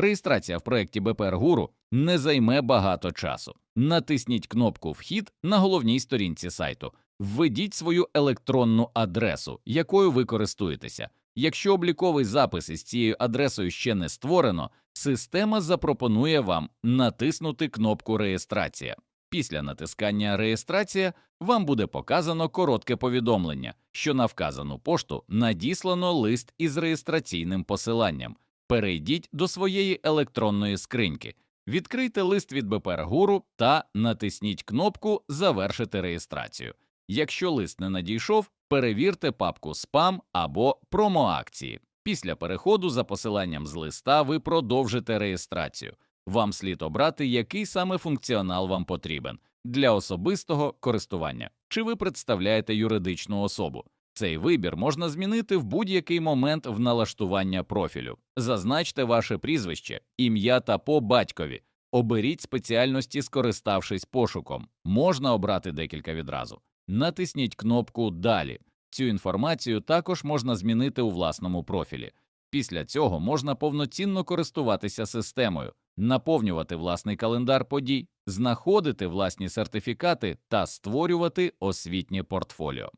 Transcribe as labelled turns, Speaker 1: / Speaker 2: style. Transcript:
Speaker 1: Реєстрація в проєкті БПР Гуру не займе багато часу. Натисніть кнопку Вхід на головній сторінці сайту, введіть свою електронну адресу, якою ви користуєтеся. Якщо обліковий запис із цією адресою ще не створено, система запропонує вам натиснути кнопку Реєстрація. Після натискання Реєстрація вам буде показано коротке повідомлення, що на вказану пошту надіслано лист із реєстраційним посиланням. Перейдіть до своєї електронної скриньки, відкрийте лист від БПР Гуру та натисніть кнопку Завершити реєстрацію. Якщо лист не надійшов, перевірте папку Спам або промоакції. Після переходу за посиланням з листа ви продовжите реєстрацію. Вам слід обрати, який саме функціонал вам потрібен для особистого користування, чи ви представляєте юридичну особу. Цей вибір можна змінити в будь-який момент в налаштування профілю. Зазначте ваше прізвище, ім'я та по батькові. Оберіть спеціальності, скориставшись пошуком. Можна обрати декілька відразу. Натисніть кнопку Далі. Цю інформацію також можна змінити у власному профілі. Після цього можна повноцінно користуватися системою, наповнювати власний календар подій, знаходити власні сертифікати та створювати освітнє портфоліо.